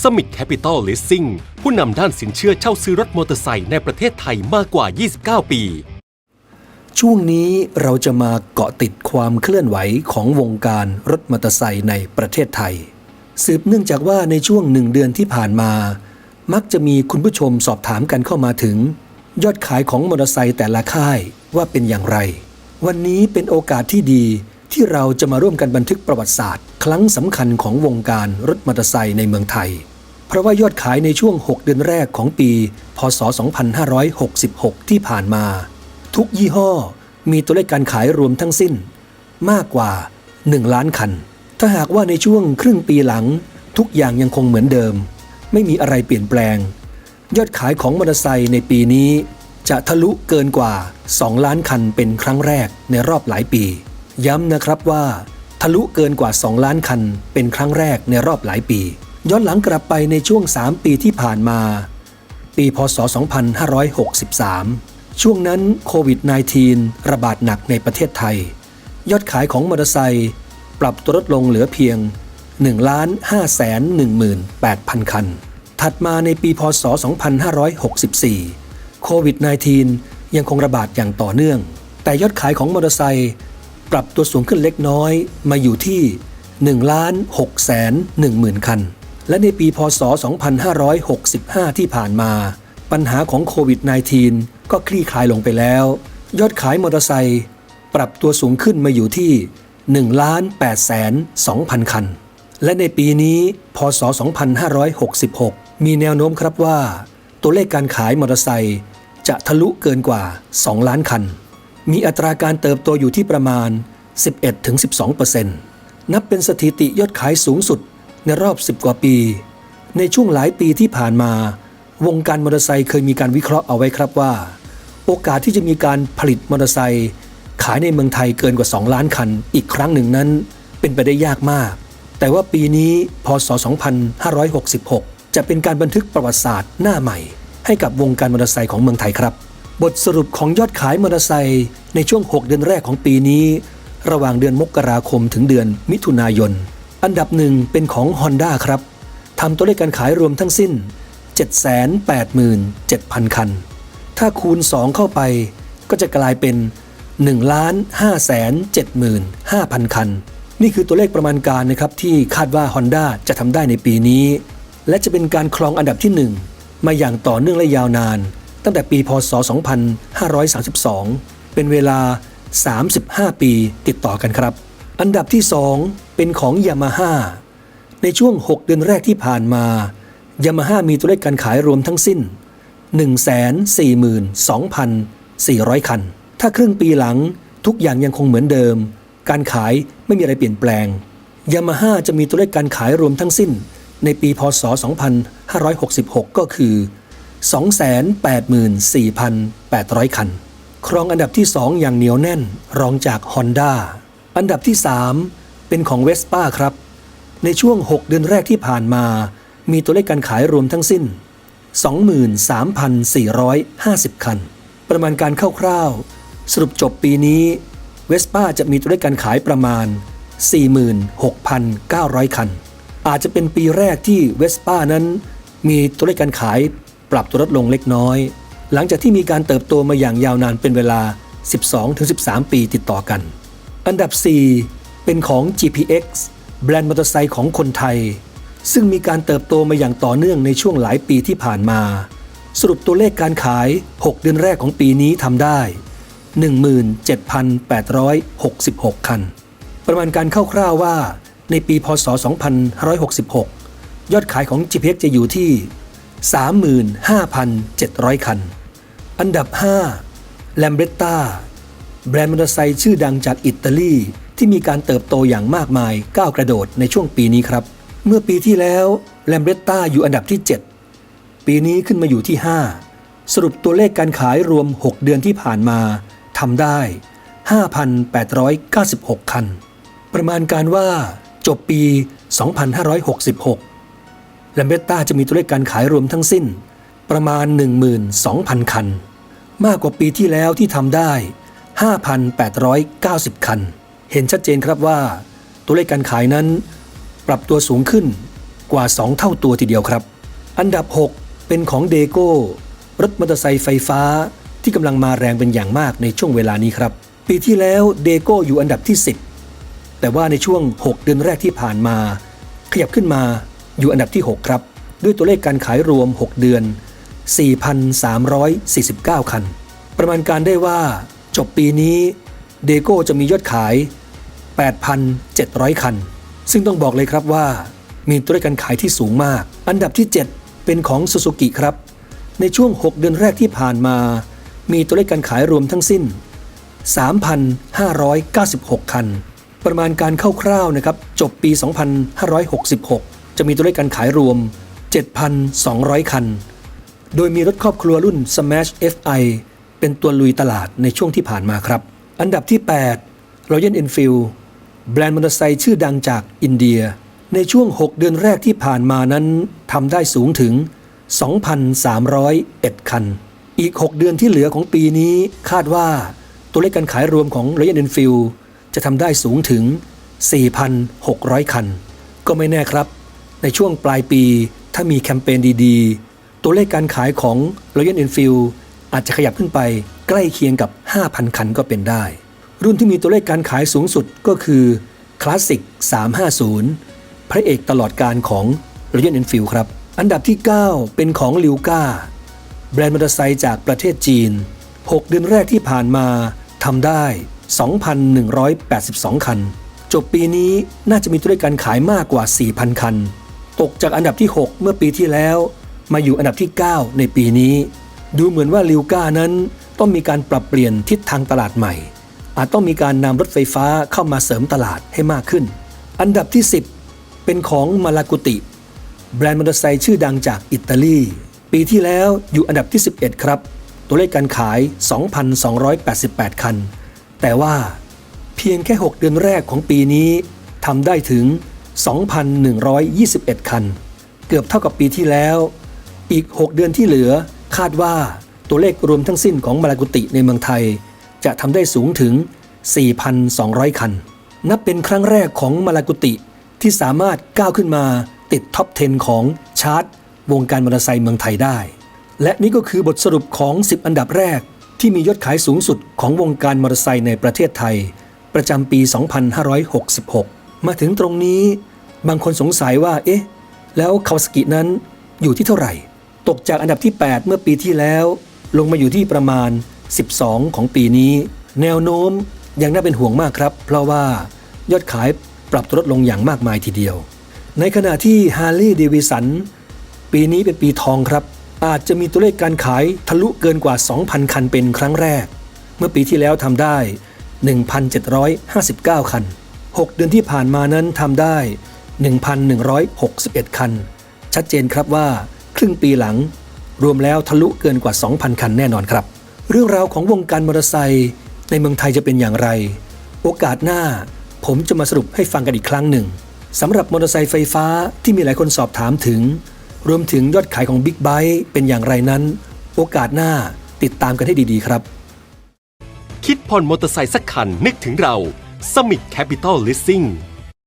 s u m i t Capital Leasing ผู้นำด้านสินเชื่อเช่าซื้อรถมอเตอร์ไซค์ในประเทศไทยมากกว่า 29 ปี ช่วงนี้เราจะมาเกาะติดความเคลื่อนไหวของวงการรถมอเตอร์ไซค์ในประเทศไทย สืบเนื่องจากว่าในช่วงหนึ่งเดือนที่ผ่านมา มักจะมีคุณผู้ชมสอบถามกันเข้ามาถึง ยอดขายของมอเตอร์ไซค์แต่ละค่ายว่าเป็นอย่างไร วันนี้เป็นโอกาสที่ดีที่เราจะมาร่วมกันบันทึกประวัติศาสตร์ ครั้งสำคัญของวงการรถมอเตอร์ไซค์ในเมืองไทย เพราะว่ายอดขายในช่วง 6 เดือนแรกของปี พศ 2566 ที่ผ่านมา ทุกยี่ห้อมีตัวเลขการขายรวมทั้งสิ้น มากกว่า 1 ล้านคัน ถ้าหากว่าในช่วงครึ่งปีหลัง ทุกอย่างยังคงเหมือนเดิม ไม่มีอะไรเปลี่ยนแปลง ยอดขายของมอเตอร์ไซค์ในปีนี้ จะทะลุเกินกว่า 2 ล้านคันเป็นครั้งแรกในรอบหลายปี ย้ำนะครับว่า ทะลุเกินกว่า 2 ล้านคัน เป็นครั้งแรกในรอบหลายปี ย้อนหลังกลับไปในช่วง 3 ปีที่ผ่านมา ปีพศ 2563 ช่วงนั้นโควิด -19 ระบาดหนักในประเทศไทย ยอดขายของมอเตอร์ไซค์ปรับตัวลดลงเหลือเพียง1ล้าน5แสน18,000 คัน ถัดมาในปีพศ 2564 โควิด -19 ยังคงระบาดอย่างต่อเนื่อง แต่ยอดขายของมอเตอร์ไซค์ ปรับตัวสูงขึ้นเล็กน้อยมาอยู่ที่1ล้าน6แสน1หมื่นคัน และในปีพศ 2565 ที่ผ่านมา ปัญหาของโควิด -19 ก็คลี่คลายลงไปแล้ว ยอดขายมอเตอร์ไซค์ปรับตัวสูงขึ้นมาอยู่ที่1ล้าน8แสน2,000 คัน และในปีนี้ พศ 2566 มีแนวโน้มครับว่า ตัวเลขการขายมอเตอร์ไซค์จะทะลุเกินกว่า 2 ล้านคัน มีอัตราการเติบโตอยู่ที่ประมาณ 11-12%นับเป็นสถิติยอดขายสูงสุดในรอบ 10 กว่าปี ในช่วงหลายปีที่ผ่านมา วงการมอเตอร์ไซค์เคยมีการวิเคราะห์เอาไว้ครับว่า โอกาสที่จะมีการผลิตมอเตอร์ไซค์ขายในเมืองไทยเกินกว่า 2 ล้านคัน อีกครั้งหนึ่งนั้น เป็นไปได้ยากมาก แต่ว่าปีนี้พศ 2566 จะเป็นการบันทึกประวัติศาสตร์หน้าใหม่ ให้กับวงการมอเตอร์ไซค์ของเมืองไทยครับ บทสรุปของยอดขายมอเตอร์ไซค์ในช่วง 6 เดือนแรกของปีนี้ ระหว่างเดือนมกราคมถึงเดือนมิถุนายน อันดับหนึ่งเป็นของ Honda ครับทำตัวเลขการขายรวมทั้งสิ้น 787,000 คัน ถ้าคูณ 2 เข้าไปก็จะกลายเป็น 1,575,000 คัน นี่คือตัวเลขประมาณการนะครับที่คาดว่า Honda จะทำได้ในปีนี้ และจะเป็นการครองอันดับที่ 1 มาอย่างต่อเนื่องและยาวนาน ตั้งแต่ปีพศ 2532 เป็นเวลา 35 ปีติดต่อกันครับ อันดับที่ 2 เป็นของ Yamaha ในช่วง 6 เดือนแรกที่ผ่านมา Yamaha มีตัวเลขการขายรวมทั้งสิ้น 142,400 คัน ถ้าครึ่งปีหลังทุกอย่างยังคงเหมือนเดิม การขายไม่มีอะไรเปลี่ยนแปลง Yamaha จะมีตัวเลขการขายรวมทั้งสิ้น ในปีพศ 2566 ก็คือ 284,800 คัน ครองอันดับที่ 2 อย่างเหนียวแน่นรองจาก Honda อันดับที่ 3 เป็นของ Vespa ครับ ในช่วง 6 เดือนแรกที่ผ่านมา มีตัวเลขการขายรวมทั้งสิ้น 23,450 คัน ประมาณการคร่าวๆ สรุปจบปีนี้ Vespa จะมีตัวเลขการขายประมาณ 46,900 คัน อาจจะเป็นปีแรกที่ Vespa นั้น มีตัวเลขการขาย ปรับตัวลดลงเล็กน้อย หลังจากที่มีการเติบโตมาอย่างยาวนานเป็นเวลา 12-13 ปีติดต่อกัน อันดับ 4 เป็นของ GPX แบรนด์มอเตอร์ไซค์ของคนไทย ซึ่งมีการเติบโตมาอย่างต่อเนื่องในช่วงหลายปีที่ผ่านมา สรุปตัวเลขการขาย 6 เดือนแรกของปีนี้ทำได้ 17,866 คัน ประมาณการคร่าวๆว่าในปีพศ 2566 ยอดขายของ GPX จะอยู่ที่ 35,700 คัน อันดับ 5 l a m b r e t t a แบรนด์มอเตอร์ไซค์ชื่อดังจากอิตาลีที่มีการเติบโตอย่างมากมายก้าวกระโดดในช่วงปีนี้ครับ เมื่อปีที่แล้ว l a m b r e t t a อยู่อันดับที่ 7 ปีนี้ขึ้นมาอยู่ที่ 5 สรุปตัวเลขการขายรวม 6 เดือนที่ผ่านมาทำได้ 5,896 คัน ประมาณการว่าจบปี 2566 แลมเบตตาจะมีตัวเลขการขายรวมทั้งสิ้น ประมาณ 12,000 คัน มากกว่าปีที่แล้วที่ทำได้ 5,890 คัน เห็นชัดเจนครับว่า ตัวเลขการขายนั้น ปรับตัวสูงขึ้นกว่า 2 เท่าตัวทีเดียวครับ อันดับ 6 เป็นของเดโก้รถมอเตอร์ไซค์ไฟฟ้าที่กำลังมาแรงเป็นอย่างมากในช่วงเวลานี้ครับ ปีที่แล้วเดโก้อยู่อันดับที่ 10 แต่ว่าในช่วง 6 เดือนแรกที่ผ่านมา ขยับขึ้นมา อยู่อันดับที่ 6 ครับ ด้วยตัวเลขการขายรวม 6 เดือน 4,349 คัน ประมาณการได้ว่า จบปีนี้เดโก้จะมียอดขาย 8,700 คัน ซึ่งต้องบอกเลยครับว่า มีตัวเลขการขายที่สูงมาก อันดับที่ 7 เป็นของ Suzuki ครับ ในช่วง 6 เดือนแรกที่ผ่านมา มีตัวเลขการขายรวมทั้งสิ้น 3,596 คัน ประมาณการคร่าวๆนะครับ จบปี 2566 จะมีตัวเลขการขายรวม 7,200 คัน โดยมีรถครอบครัวรุ่น Smash FI เป็นตัวลุยตลาดในช่วงที่ผ่านมาครับ อันดับที่ 8 Royal Enfield แบรนด์มอเตอร์ไซค์ชื่อดังจากอินเดีย ในช่วง 6 เดือนแรกที่ผ่านมานั้นทำได้สูงถึง 2,301 คัน อีก 6 เดือนที่เหลือของปีนี้คาดว่าตัวเลขการขายรวมของ Royal Enfield จะทำได้สูงถึง 4,600 คัน ก็ไม่แน่ครับ ในช่วงปลายปี ถ้ามีแคมเปญดีๆ ตัวเลขการขายของ Royal Enfield อาจจะขยับขึ้นไปใกล้เคียงกับ 5,000 คันก็เป็นได้ รุ่นที่มีตัวเลขการขายสูงสุดก็คือ Classic 350 พระเอกตลอดการของ Royal Enfield ครับ อันดับที่ 9 เป็นของลิวก้าแบรนด์มอเตอร์ไซค์จากประเทศจีน 6 เดือนแรกที่ผ่านมาทำได้ 2,182 คัน จบปีนี้น่าจะมีตัวเลขการขายมากกว่า 4,000 คัน ตกจากอันดับที่ 6 เมื่อปีที่แล้ว มาอยู่อันดับที่ 9 ในปีนี้ ดูเหมือนว่าลิวก้านั้นต้องมีการปรับเปลี่ยนทิศทางตลาดใหม่ อาจต้องมีการนำรถไฟฟ้าเข้ามาเสริมตลาดให้มากขึ้น อันดับที่ 10 เป็นของมาลากุติ แบรนด์มอเตอร์ไซค์ชื่อดังจากอิตาลี ปีที่แล้วอยู่อันดับที่ 11 ครับ ตัวเลขการขาย 2,288 คัน แต่ว่าเพียงแค่ 6 เดือนแรกของปีนี้ทำได้ถึง 2,121 คัน เกือบเท่ากับปีที่แล้ว อีก 6 เดือนที่เหลือคาดว่าตัวเลขรวมทั้งสิ้นของมาลากุติในเมืองไทย จะทำได้สูงถึง 4,200 คัน นับเป็นครั้งแรกของมาลากุติที่สามารถก้าวขึ้นมาติดท็อป 10 ของชาร์ตวงการมอเตอร์ไซค์เมืองไทยได้ และนี่ก็คือบทสรุปของ 10 อันดับแรก ที่มียอดขายสูงสุดของวงการมอเตอร์ไซค์ในประเทศไทย ประจำปี 2566 มาถึงตรงนี้บางคนสงสัยว่า เอ๊ะ แล้วคาวาสกินั้นอยู่ที่เท่าไหร่ ตกจากอันดับที่ 8 เมื่อปีที่แล้ว ลงมาอยู่ที่ประมาณ 12 ของปีนี้ แนวโน้มยังน่าเป็นห่วงมากครับ เพราะว่ายอดขายปรับตัวลดลงอย่างมากมายทีเดียว ในขณะที่ Harley Davidson ปีนี้เป็นปีทองครับ อาจจะมีตัวเลขการขายทะลุเกินกว่า 2,000 คันเป็นครั้งแรก เมื่อปีที่แล้วทำได้ 1,759 คัน 6 เดือนที่ผ่านมานั้นทำได้ 1,161 คัน ชัดเจนครับว่า ครึ่งปีหลัง รวมแล้วทะลุเกินกว่า 2,000 คันแน่นอนครับ เรื่องราวของวงการมอเตอร์ไซค์ในเมืองไทยจะเป็นอย่างไร โอกาสหน้า ผมจะมาสรุปให้ฟังกันอีกครั้งหนึ่งสำหรับมอเตอร์ไซค์ไฟฟ้าที่มีหลายคนสอบถามถึง รวมถึงยอดขายของ Big b i t e เป็นอย่างไรนั้น โอกาสหน้าติดตามกันให้ดีๆ ครับ คิดผ่อนมอเตอร์ไซค์สักคันนึกถึงเรา Summit Capital Leasing